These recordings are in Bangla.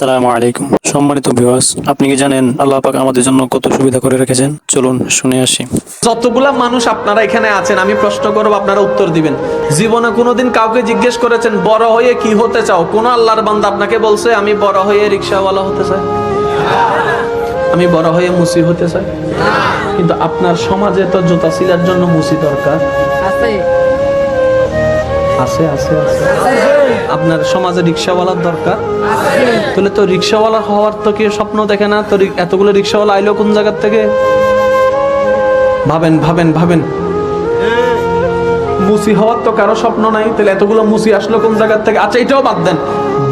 আসসালামু আলাইকুম। সম্মানিত ভিউয়ার্স আপনি কি জানেন আল্লাহ পাক আমাদের জন্য কত সুবিধা করে রেখেছেন? চলুন শুনে আসি। যতগুলা মানুষ আপনারা এখানে আছেন আমি প্রশ্ন করব আপনারা উত্তর দিবেন। জীবনে কোনোদিন কাউকে জিজ্ঞেস করেছেন বড় হয়ে কি হতে চাও? কোন আল্লাহর বান্দা আপনাকে বলছে আমি বড় হয়ে রিক্সাওয়ালা হতে চাই। আমি বড় হয়ে মুসি হতে চাই। কিন্তু আপনার সমাজে তো জুতা সিলার জন্য মুসি দরকার। আছে। আছে আছে আছে। আপনার সমাজে রিক্সাওয়ালার দরকার? তাহলে তো রিক্সাওয়ালা হওয়ার তো কেউ স্বপ্ন দেখে না। তো এতগুলো রিক্সাওয়ালা আইলো কোন জায়গার থেকে? ভাবেন ভাবেন ভাবেন। মুসি হওয়ার তো কারও স্বপ্ন নাই। তাহলে এতগুলো মুসি আসলো কোন জায়গার থেকে? আচ্ছা এটাও বাদ দেন।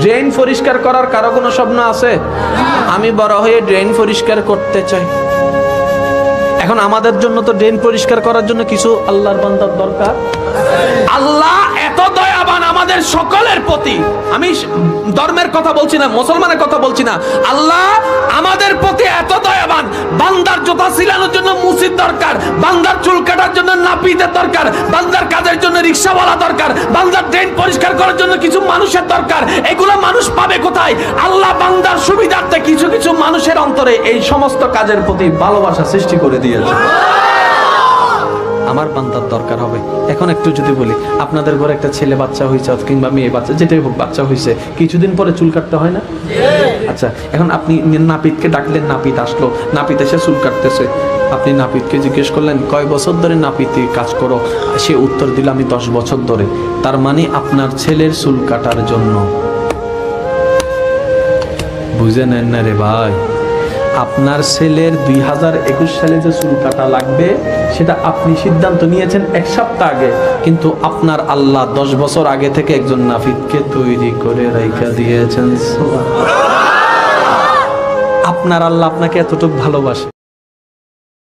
ড্রেন পরিষ্কার করার কারও কোনো স্বপ্ন আছে? আমি বড় হয়ে ড্রেন পরিষ্কার করতে চাই। এখন আমাদের জন্য তো ড্রেন পরিষ্কার করার জন্য কিছু আল্লাহর বান্দার দরকার। আল্লাহ আমাদের সকলের প্রতি, আমি ধর্মের কথা বলছি না, মুসলমানের কথা বলছি না, আল্লাহ আমাদের প্রতি এত দয়াবান, বান্দার জোতা সিলানোর জন্য মুসিদ দরকার, বান্দার চুল কাটার জন্য নাপিতের দরকার, বান্দার কাজের জন্য রিক্সাওয়ালা দরকার, বান্দার ড্রেন পরিষ্কার করার জন্য কিছু মানুষের দরকার, এগুলো মানুষ পাবে কোথায়? আল্লাহ বান্দার সুবিধার্থে কিছু কিছু মানুষের অন্তরে এই সমস্ত কাজের প্রতি ভালোবাসা সৃষ্টি করে দিয়েছে। আমার বান্দার দরকার হবে। এখন একটু যদি বলি, আপনাদের ঘরে একটা ছেলে বাচ্চা হয়েছে কিংবা মেয়ে বাচ্চা, যেটাই হোক বাচ্চা হয়েছে, কিছুদিন পরে চুল কাটতে হয় না? আচ্ছা এখন আপনি নাপিতকে ডাকলেন, নাপিত আসলো, নাপিত এসে চুল কাটতেছে। আপনি নাপিতকে জিজ্ঞেস করলেন, কয় বছর ধরে নাপিতে কাজ করো? সে উত্তর দিল, আমি দশ বছর ধরে। তার মানে আপনার ছেলের চুল কাটার জন্য। বুঝে নেন না রে ভাই? আপনার ছেলের দুই হাজার একুশ সালে যে চুল কাটা লাগবে, সেটা আপনি সিদ্ধান্ত নিয়েছেন এক সপ্তাহ আগে। কিন্তু আপনার আল্লাহ দশ বছর আগে থেকে একজন নাফিদকে তৈরি করে রাইখা দিয়েছেন। আপনার আল্লাহ আপনাকে এতটুকু ভালোবাসে।